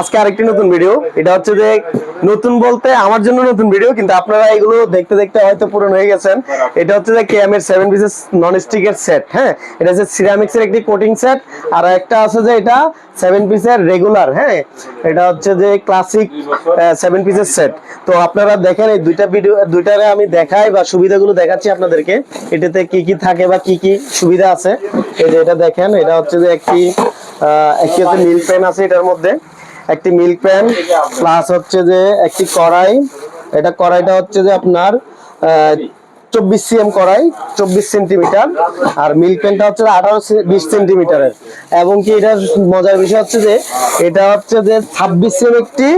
আজকে আরেকটি নতুন ভিডিও এটা হচ্ছে যে নতুন বলতে আমার জন্য নতুন ভিডিও কিন্তু আপনারা এগুলো দেখতে দেখতে হয়তো পূরণ হয়ে গেছেন। এটা হচ্ছে যে কেএম এর সেভেন পিসেস নন স্টিকের সেট হ্যাঁ? এটা হচ্ছে সিরামিক্স এর একটি কোটিং সেট আর একটা আছে যে এটা সেভেন পিসের রেগুলার হ্যাঁ? এটা হচ্ছে যে ক্লাসিক সেভেন পিসের সেট তো আপনারা দেখেন এই দুইটা ভিডিও দুইটারে আমি দেখাই বা সুবিধাগুলো দেখাচ্ছি আপনাদেরকে। এটাতে কি কি থাকে বা কি কি সুবিধা আছে? এই যে এটা দেখেন, এটা হচ্ছে যে একটি একটি হচ্ছে মিল পেন আছে এটার মধ্যে। একটি মিল্ক প্যান প্লাস হচ্ছে যে একটি কড়াই। এটা কড়াইটা হচ্ছে যে আপনার চব্বিশ সিএম কড়াই, চব্বিশ সেন্টিমিটার আর মিল্ক প্যানটা হচ্ছে আঠারো বিশ সেন্টিমিটারের এবং কি এটার মজার বিষয় হচ্ছে যে, এটা হচ্ছে যে ছাব্বিশ সিএম একটি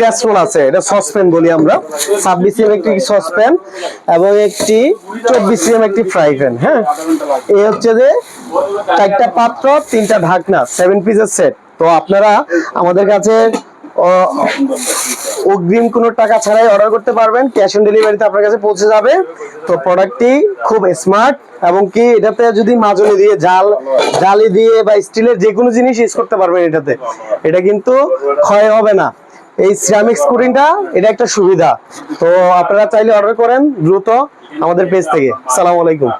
ক্যাসরোল আছে, এটা সসপ্যান বলি আমরা। ছাব্বিশ সিএম একটি সসপ্যান এবং একটি চব্বিশ সিএম একটি ফ্রাই প্যান হ্যাঁ? এই হচ্ছে যে চারটা পাত্র, তিনটা ঢাকনা সেভেন পিসের সেট তো আপনারা আমাদের কাছে অগ্রিম কোনো টাকা ছাড়াই অর্ডার করতে পারবেন। ক্যাশ অন ডেলিভারিতে আপনার কাছে পৌঁছে যাবে। তো প্রোডাক্টটি খুব স্মার্ট এবং কি এটাতে যদি মাজনি দিয়ে, জাল, জালি দিয়ে বা স্টিলের যে কোনো জিনিস ইউজ করতে পারবেন এটাতে। এটা কিন্তু ক্ষয় হবে না। এই সিরামিক স্কুটিংটা এটা একটা সুবিধা। তো আপনারা চাইলে অর্ডার করেন দ্রুত আমাদের পেজ থেকে। সালাম আলাইকুম।